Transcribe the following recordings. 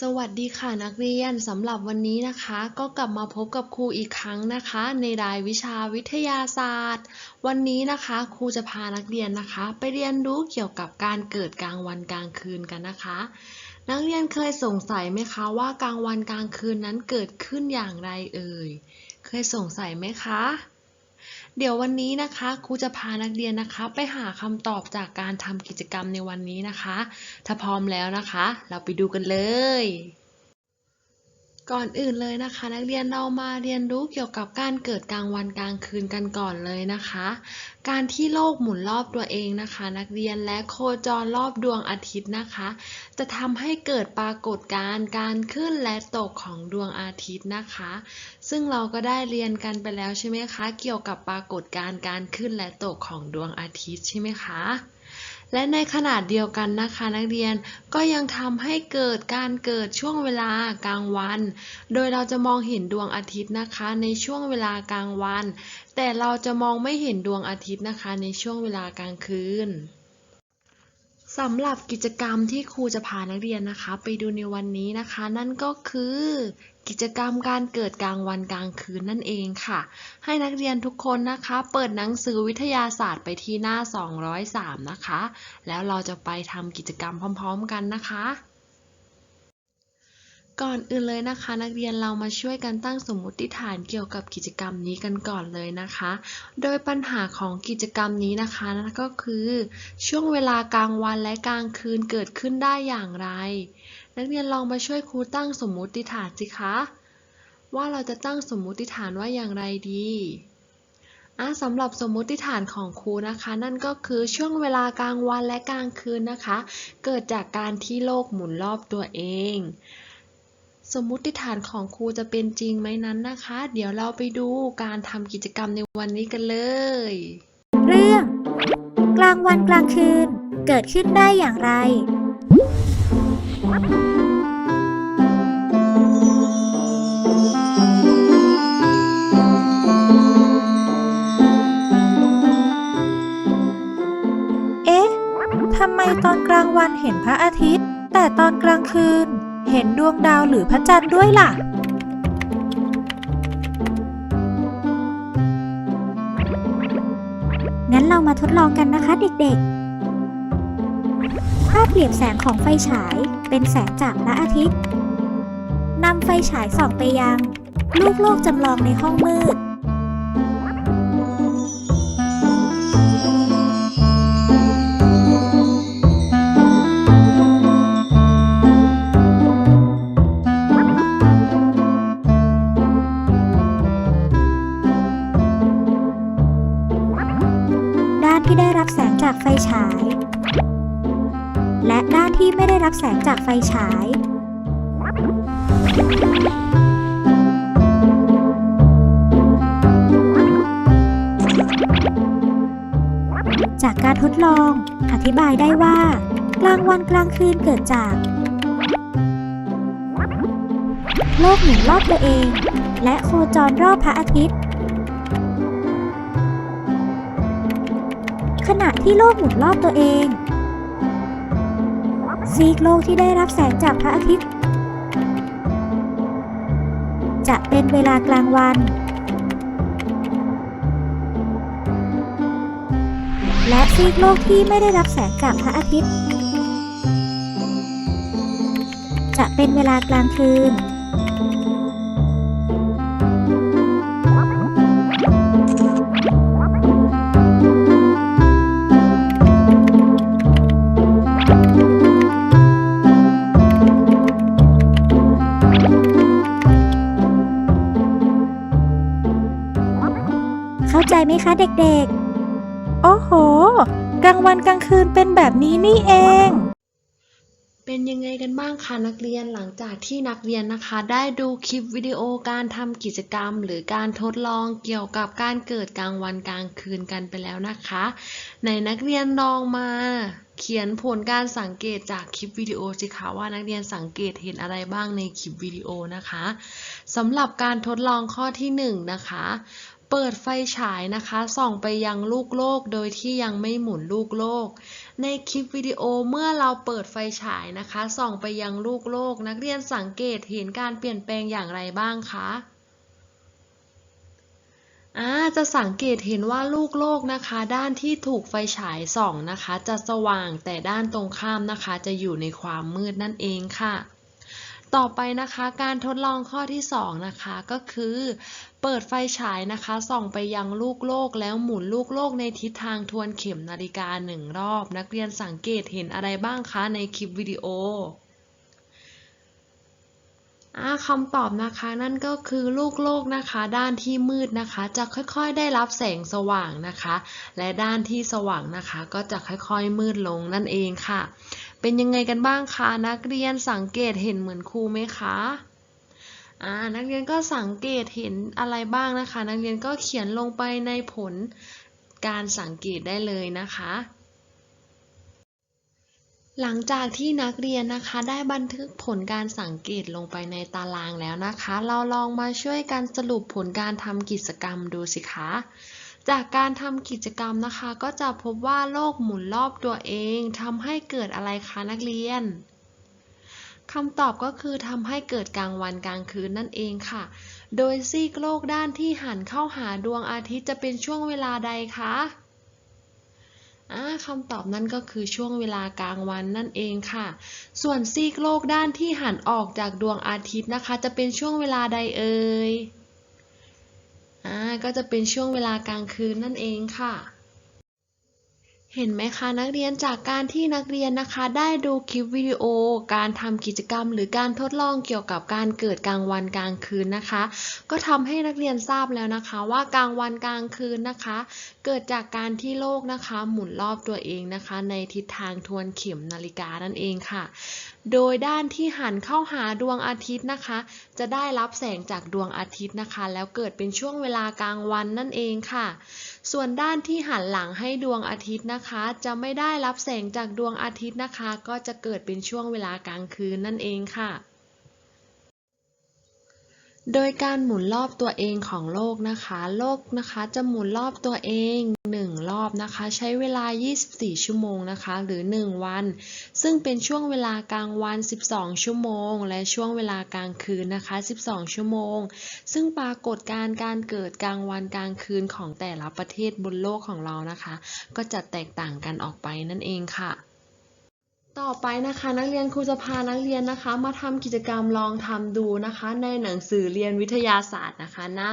สวัสดีค่ะนักเรียนสำหรับวันนี้นะคะ ก็กลับมาพบกับครูอีกครั้งนะคะ ในรายวิชาวิทยาศาสตร์ วันนี้นะคะครูจะพานักเรียนนะคะ ไปเรียนรู้เกี่ยวกับการเกิดกลางวันกลางคืนกันนะคะ นักเรียนเคยสงสัยไหมคะว่ากลางวันกลางคืนนั้นเกิดขึ้นอย่างไรเอ่ยเคยสงสัยไหมคะ เดี๋ยววันนี้นะคะครูจะพานักเรียนนะคะ ไปหาคำตอบจากการทำกิจกรรมในวันนี้นะคะ ถ้าพร้อมแล้วนะคะ เราไปดูกันเลย ก่อนอื่นเลยนะคะ นักเรียนเรามาเรียนรู้เกี่ยวกับการเกิดกลางวันกลางคืนกันก่อนเลยนะคะ การที่โลกหมุนรอบตัวเองนะคะ นักเรียนและโคจรรอบดวงอาทิตย์นะคะ จะทำให้เกิดปรากฏการณ์การขึ้นและตกของดวงอาทิตย์นะคะ ซึ่งเราก็ได้เรียนกันไปแล้วใช่ไหมคะ เกี่ยวกับปรากฏการณ์การขึ้นและตกของดวงอาทิตย์ใช่ไหมคะ และในขนาดเดียวกันนะคะนักเรียนก็ยังทำให้เกิดการเกิดช่วงเวลากลางวัน โดยเราจะมองเห็นดวงอาทิตย์นะคะในช่วงเวลากลางวัน แต่เราจะมองไม่เห็นดวงอาทิตย์นะคะในช่วงเวลากลางคืน สำหรับกิจกรรมที่ครูจะพานักเรียนนะคะ ไปดูในวันนี้นะคะ นั่นก็คือ กิจกรรมการเกิดกลางวันกลางคืนนั่นเองค่ะ ให้นักเรียนทุกคนนะคะ เปิดหนังสือวิทยาศาสตร์ไปที่หน้า 203 นะคะ แล้วเราจะไปทำกิจกรรมพร้อม ๆ กันนะคะ ก่อนอื่นเลยนะคะ นักเรียนเรามาช่วยกันตั้งสมมุติฐานเกี่ยวกับกิจกรรมนี้กันก่อนเลยนะคะ โดยปัญหาของกิจกรรมนี้นะคะนั่นก็คือ ช่วงเวลากลางวันและกลางคืนเกิดขึ้นได้อย่างไร นักเรียนลองมาช่วยครูตั้งสมมุติฐานสิคะว่าเราจะตั้งสมมุติฐานว่าอย่างไรดีอะสำหรับสมมุติฐานของครูนะคะ นั่นก็คือช่วงเวลากลางวันและกลางคืนนะคะ เกิดจากการที่โลกหมุนรอบตัวเอง สมมุติฐานของครูจะเป็นจริงไหมนั้นนะคะ เดี๋ยวเราไปดูการทำกิจกรรมในวันนี้กันเลย เรื่อง กลางวันกลางคืน เกิดขึ้นได้อย่างไร เอ๊ะทำไมตอนกลางวันเห็นพระอาทิตย์ แต่ตอนกลางคืน เห็นดวงดาวหรือพระจันทร์ด้วยล่ะ งั้นเรามาทดลองกันนะคะเด็กๆถ้าเปรียบแสงของไฟฉายเป็นแสงจากพระอาทิตย์นำไฟฉายส่องไปยัง ลูกโลกจำลองในห้องมืด รับแสงจากไฟฉาย จากการทดลอง อธิบายได้ว่า กลางวันกลางคืนเกิดจาก โลกหมุนรอบตัวเอง และโคจรรอบพระอาทิตย์ขณะที่โลกหมุนรอบตัวเอง ซีกโลกที่ได้รับแสงจากพระอาทิตย์ จะเป็นเวลากลางวัน และซีกโลกที่ไม่ได้รับแสงจากพระอาทิตย์ จะเป็นเวลากลางคืน ไหมคะเด็กๆ โอ้โห กลางวันกลางคืนเป็นแบบนี้นี่เอง เป็นยังไงกันบ้างคะนักเรียนหลังจากที่นักเรียนนะคะ ได้ดูคลิปวิดีโอการทำกิจกรรม หรือการทดลองเกี่ยวกับการเกิดกลางวันกลางคืนกันไปแล้วนะคะในนักเรียนลองมาเขียนผลการสังเกตจากคลิปวิดีโอสิคะว่านักเรียนสังเกตเห็นอะไรบ้างในคลิปวิดีโอนะคะสำหรับการทดลองข้อที่หนึ่งนะคะ เปิดไฟฉายนะคะ ส่องไปยังลูกโลกโดยที่ยังไม่หมุนลูกโลก ในคลิปวิดีโอเมื่อเราเปิดไฟฉายนะคะ ส่องไปยังลูกโลก นักเรียนสังเกตเห็นการเปลี่ยนแปลงอย่างไรบ้างคะอาจะสังเกตเห็นว่าลูกโลกนะคะ ด้านที่ถูกไฟฉายส่องนะคะ จะสว่างแต่ด้านตรงข้ามนะคะ จะอยู่ในความมืดนั่นเองค่ะ ต่อไปนะคะการทดลองข้อที่ 2 นะคะก็คือ เปิดไฟฉายนะคะส่องไปยังลูกโลกแล้วหมุนลูกโลกในทิศทางทวนเข็มนาฬิกาหนึ่งรอบ นักเรียนสังเกตเห็นอะไรบ้างคะในคลิปวิดีโออ่าคำตอบนะคะนั่นก็คือลูกโลกนะคะ ด้านที่มืดนะคะ จะค่อยๆได้รับแสงสว่างนะคะ และด้านที่สว่างนะคะ ก็จะค่อยๆมืดลงนั่นเองค่ะ เป็นยังไงกันบ้างคะนักเรียนสังเกตเห็นเหมือนครูไหมคะอ่านักเรียนก็สังเกตเห็นอะไรบ้างนะคะ นักเรียนก็เขียนลงไปในผลการสังเกตได้เลยนะคะ หลังจากที่นักเรียนนะคะได้บันทึกผลการสังเกตลงไปในตารางแล้วนะคะ เราลองมาช่วยกันสรุปผลการทำกิจกรรมดูสิคะ จากการทำกิจกรรมนะคะ ก็จะพบว่าโลกหมุนรอบตัวเองทำให้เกิดอะไรคะนักเรียนคำตอบก็คือทำให้เกิดกลางวันกลางคืนนั่นเองค่ะ โดยซีกโลกด้านที่หันเข้าหาดวงอาทิตย์จะเป็นช่วงเวลาใดคะคำตอบนั่นก็คือช่วงเวลากลางวันนั่นเองค่ะ ส่วนซีกโลกด้านที่หันออกจากดวงอาทิตย์นะคะ จะเป็นช่วงเวลาใดเอ่ย อ่าก็จะเป็นช่วงเวลากลางคืนนั่นเองค่ะ เห็นไหมคะนักเรียนจากการที่นักเรียนนะคะได้ดูคลิปวิดีโอ การทำกิจกรรม หรือการทดลองเกี่ยวกับการเกิดกลางวันกลางคืนนะคะ ก็ทำให้นักเรียนทราบแล้วนะคะ ว่ากลางวันกลางคืนนะคะ เกิดจากการที่โลกนะคะ หมุนรอบตัวเองนะคะ ในทิศทางทวนเข็มนาฬิกานั่นเองค่ะ โดยด้านที่หันเข้าหาดวงอาทิตย์นะคะ จะได้รับแสงจากดวงอาทิตย์นะคะ แล้วเกิดเป็นช่วงเวลากลางวันนั่นเองค่ะ ส่วนด้านที่หันหลังให้ดวงอาทิตย์นะคะ จะไม่ได้รับแสงจากดวงอาทิตย์นะคะ ก็จะเกิดเป็นช่วงเวลากลางคืนนั่นเองค่ะ โดยการหมุนรอบตัวเองของโลกนะคะ โลกนะคะจะหมุนรอบตัวเอง 1 รอบนะคะ ใช้เวลา 24 ชั่วโมงนะคะ หรือ 1 วัน ซึ่งเป็นช่วงเวลากลางวัน 12 ชั่วโมง และช่วงเวลากลางคืนนะคะ 12 ชั่วโมง ซึ่งปรากฏการณ์การเกิดกลางวันกลางคืนของแต่ละประเทศบนโลกของเรานะคะ ก็จะแตกต่างกันออกไปนั่นเองค่ะ ต่อไปนะคะนักเรียนครูจะพานักเรียนนะคะ มาทำกิจกรรมลองทำดูนะคะ ในหนังสือเรียนวิทยาศาสตร์นะคะ หน้า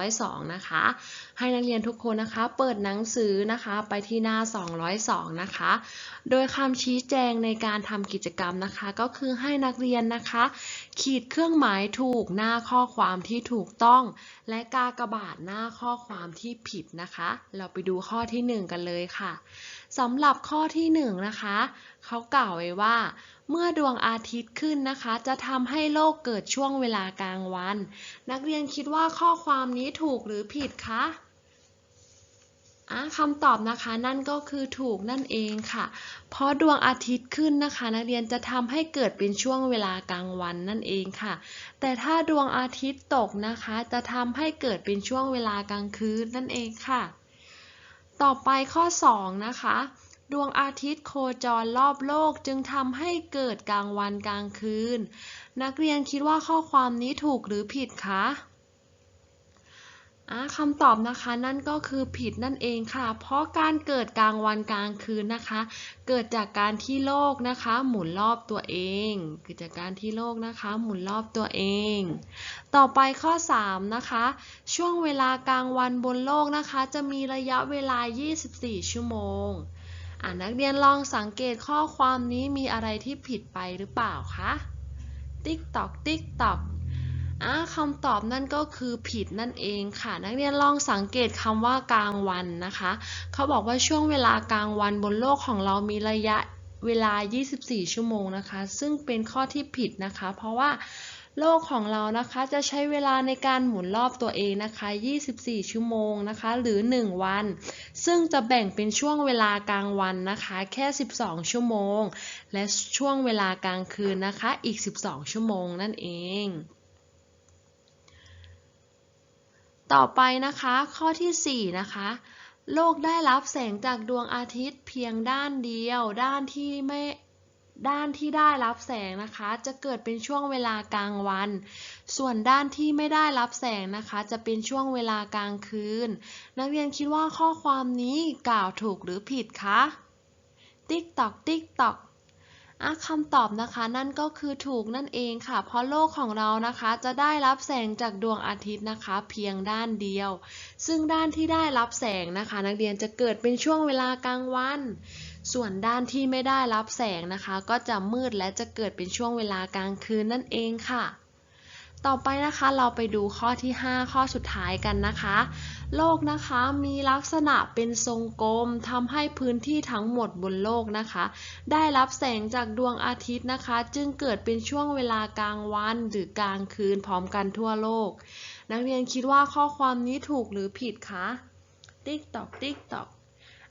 202 นะคะ ให้นักเรียนทุกคนนะคะ เปิดหนังสือนะคะไปที่หน้า 202 นะคะ โดยคำชี้แจงในการทำกิจกรรมนะคะ ก็คือให้นักเรียนนะคะ ขีดเครื่องหมายถูกหน้าข้อความที่ถูกต้อง และกากบาทหน้าข้อความที่ผิดนะคะ เราไปดูข้อที่ 1 กันเลยค่ะสำหรับข้อที่1นะคะเขากล่าวไว้ว่า เมื่อดวงอาทิตย์ขึ้นนะคะ จะทำให้โลกเกิดช่วงเวลากลางวัน นักเรียนคิดว่าข้อความนี้ถูกหรือผิดคะ อะคำตอบนะคะนั่นก็คือถูกนั่นเองค่ะ เพราะดวงอาทิตย์ขึ้นนะคะ นักเรียนจะทำให้เกิดเป็นช่วงเวลากลางวันนั่นเองค่ะ แต่ถ้าดวงอาทิตย์ตกนะคะ จะทำให้เกิดเป็นช่วงเวลากลางคืนนั่นเองค่ะ ต่อไปข้อ 2 นะคะดวงอาทิตย์โคจรรอบโลกจึงทำให้เกิดกลางวันกลางคืน นักเรียนคิดว่าข้อความนี้ถูกหรือผิดคะอะ คำตอบนะคะนั่นก็คือผิดนั่นเองค่ะ เพราะการเกิดกลางวันกลางคืนนะคะ เกิดจากการที่โลกนะคะ หมุนรอบตัวเอง เกิดจากการที่โลกนะคะ หมุนรอบตัวเอง ต่อไปข้อ 3 นะคะ ช่วงเวลากลางวันบนโลกนะคะ จะมีระยะเวลา 24 ชั่วโมงอ่านักเรียนลองสังเกตข้อความนี้มีอะไรที่ผิดไปหรือเปล่าคะติ๊กตอกติ๊กตอก อ่าคำตอบนั่นก็คือผิดนั่นเองค่ะ นักเรียนลองสังเกตคำว่ากลางวันนะคะ เขาบอกว่าช่วงเวลากลางวันบนโลกของเรามีระยะเวลา 24 ชั่วโมงนะคะ ซึ่งเป็นข้อที่ผิดนะคะ เพราะว่าโลกของเรานะคะจะใช้เวลาในการหมุนรอบตัวเองนะคะ 24 ชั่วโมงนะคะ หรือ 1 วัน ซึ่งจะแบ่งเป็นช่วงเวลากลางวันนะคะ แค่ 12 ชั่วโมง และช่วงเวลากลางคืนนะคะ อีก 12 ชั่วโมงนั่นเอง ต่อไปนะคะ ข้อทีสี่ 4 นะคะ โลกได้รับแสงจากดวงอาทิตย์เพียงด้านเดียว ด้านที่ไม่ด้านที่ได้รับแสงนะคะ จะเกิดเป็นช่วงเวลากลางวัน ส่วนด้านที่ไม่ได้รับแสงนะคะ จะเป็นช่วงเวลากลางคืน นักเรียนคิดว่าข้อความนี้กล่าวถูกหรือผิดคะ ติ๊กตอก ติ๊กตอก คำตอบนะคะนั่นก็คือถูกนั่นเองค่ะ เพราะโลกของเรานะคะจะได้รับแสงจากดวงอาทิตย์นะคะ เพียงด้านเดียว ซึ่งด้านที่ได้รับแสงนะคะ นักเรียนจะเกิดเป็นช่วงเวลากลางวัน ส่วนด้านที่ไม่ได้รับแสงนะคะ ก็จะมืดและจะเกิดเป็นช่วงเวลากลางคืนนั่นเองค่ะ ต่อไปนะคะเราไปดูข้อที่ 5 ข้อสุดท้ายกันนะคะ โลกนะคะมีลักษณะเป็นทรงกลมทำให้พื้นที่ทั้งหมดบนโลกนะคะ ได้รับแสงจากดวงอาทิตย์นะคะ จึงเกิดเป็นช่วงเวลากลางวันหรือกลางคืนพร้อมกันทั่วโลก นักเรียนคิดว่าข้อความนี้ถูกหรือผิดคะ ติ๊กตอกติ๊กตอก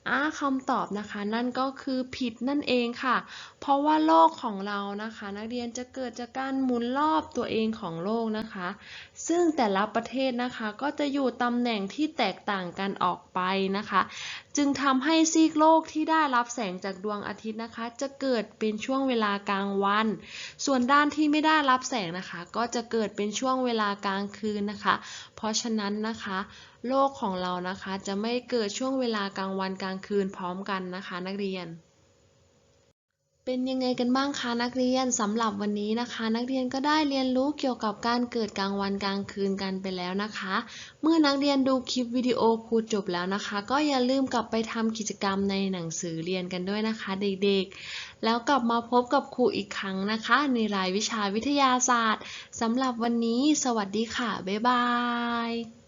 อ่าคำตอบนะคะ นั่นก็คือผิดนั่นเองค่ะ เพราะว่าโลกของเรานะคะ นักเรียนจะเกิดจากการหมุนรอบตัวเองของโลกนะคะ ซึ่งแต่ละประเทศนะคะก็จะอยู่ตำแหน่งที่แตกต่างกันออกไปนะคะ จึงทำให้ซีกโลกที่ได้รับแสงจากดวงอาทิตย์นะคะ จะเกิดเป็นช่วงเวลากลางวัน ส่วนด้านที่ไม่ได้รับแสงนะคะ ก็จะเกิดเป็นช่วงเวลากลางคืนนะคะ เพราะฉะนั้นนะคะ โลกของเรานะคะจะไม่เกิดช่วงเวลากลางวันกลางคืนพร้อมกันนะคะ นักเรียน เป็นยังไงกันบ้างคะนักเรียนสำหรับวันนี้นะคะ นักเรียนก็ได้เรียนรู้เกี่ยวกับการเกิดกลางวันกลางคืนกันไปแล้วนะคะ เมื่อนักเรียนดูคลิปวิดีโอครูจบแล้วนะคะ ก็อย่าลืมกลับไปทำกิจกรรมในหนังสือเรียนกันด้วยนะคะ เด็กๆ แล้วกลับมาพบกับครูอีกครั้งนะคะ ในรายวิชาวิทยาศาสตร์สำหรับวันนี้ สวัสดีค่ะบ๊ายบาย